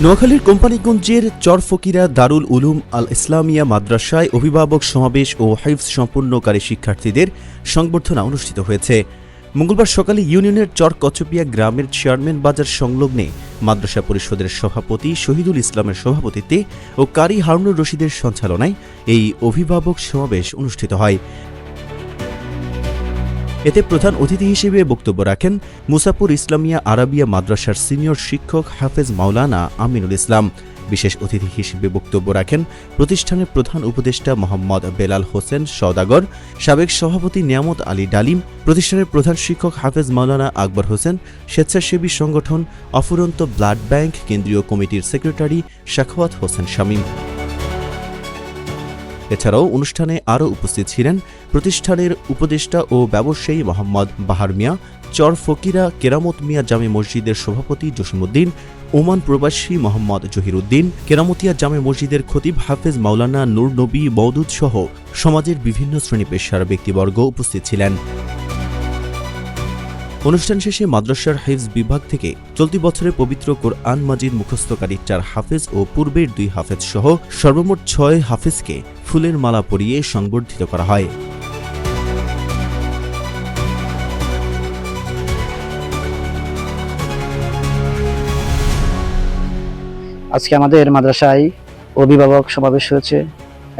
নোয়াখালীর কোম্পানিগঞ্জের চরফকিরা দারুল উলুম আল ইসলামিয়া মাদ্রাসায় অভিভাবক সমাবেশ ও হাইফস সম্পূর্ণকারী শিক্ষার্থীদের সংবর্ধনা অনুষ্ঠিত হয়েছে। মঙ্গলবার সকালে ইউনিয়নের চর কচপিয়া গ্রামের চেয়ারম্যান বাজার সংলগ্নে মাদ্রাসা পরিষদের সভাপতি শহীদুল ইসলামের সভাপতিত্বে ও কারি হারুনুর রশিদের সঞ্চালনায় এই অভিভাবক সমাবেশ অনুষ্ঠিত হয়। এতে প্রধান অতিথি হিসেবে বক্তব্য রাখেন মুসাপুর ইসলামিয়া আরাবিয়া মাদ্রাসার সিনিয়র শিক্ষক হাফেজ মাওলানা আমিনুল ইসলাম। বিশেষ অতিথি হিসেবে বক্তব্য রাখেন প্রতিষ্ঠানের প্রধান উপদেষ্টা মোহাম্মদ বেলাল হোসেন সওদাগর, সাবেক সভাপতি নিয়ামত আলী ডালিম, প্রতিষ্ঠানের প্রধান শিক্ষক হাফেজ মাওলানা আকবর হোসেন, স্বেচ্ছাসেবী সংগঠন অফুরন্ত ব্লাড ব্যাংক, কেন্দ্রীয় কমিটির সেক্রেটারি শাখাওয়াত হোসেন শামীম। এছাড়াও অনুষ্ঠানে আরও উপস্থিত ছিলেন প্রতিষ্ঠানের উপদেষ্টা ও ব্যবসায়ী মোহাম্মদ বাহার মিয়া, চর ফকিরা কেরামত মিয়া জামে মসজিদের সভাপতি জসিমউদ্দিন, ওমান প্রবাসী মোহাম্মদ জহিরুদ্দিন, কেরামতিয়া জামে মসজিদের খতিব হাফেজ মাওলানা নূর নবী মওদুদ সহ সমাজের বিভিন্ন শ্রেণি পেশার ব্যক্তিবর্গ উপস্থিত ছিলেন। অনুষ্ঠান শেষে মাদ্রাসার হাফিজ বিভাগ থেকে চলতি বছরে পবিত্র কোরআন মাজিদ মুখস্থকারী চার হাফেজ ও পূর্বের দুই হাফেজ সহ সর্বমোট ছয় হাফেজকে ফুলের মালা পরিয়ে সংবর্ধিত করা হয়। আজকে আমাদের মাদ্রাসায় অভিভাবক সমাবেশ হয়েছে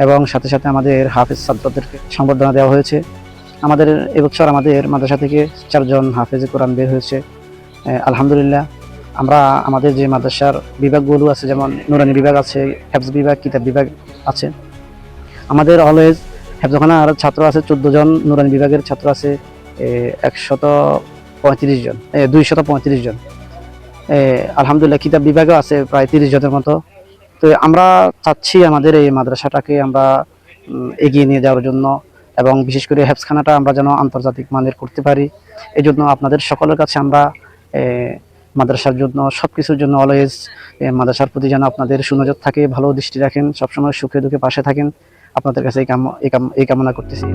এবং সাথে সাথে আমাদের হাফেজ ছাত্রদেরকে সংবর্ধনা দেওয়া হয়েছে। আমাদের এবছর আমাদের মাদ্রাসা থেকে চারজন হাফেজ কোরআন বের হয়েছে। আলহামদুলিল্লাহ, আমরা আমাদের যে মাদ্রাসার বিভাগগুলো আছে, যেমন নুরানি বিভাগ আছে, হেফজ বিভাগ, কিতাব বিভাগ আছে আমাদের অলওয়েজ হেফজখানা আর ছাত্র আছে, চোদ্দ জন, নুরানি বিভাগের ছাত্র আছে একশত পঁয়ত্রিশ জন দুইশত পঁয়ত্রিশ জন। আলহামদুলিল্লাহ কিতাব বিভাগও আছে প্রায় তিরিশ জনের মতো। তো আমরা চাচ্ছি আমাদের এই মাদ্রাসাটাকে আমরা এগিয়ে নিয়ে যাওয়ার জন্য এবং বিশেষ করে হেফসখানাটা আমরা যেন আন্তর্জাতিক মানের করতে পারি। এই জন্য আপনাদের সকলের কাছে আমরা মাদ্রাসার জন্য সব কিছুর জন্য অলওয়েজ মাদ্রাসার প্রতি যেন আপনাদের সুনজর থাকে, ভালো দৃষ্টি রাখেন, সবসময় সুখে দুঃখে পাশে থাকেন। আপনাদের কাছে এই কাম এই কাম এই কামনা করতেছি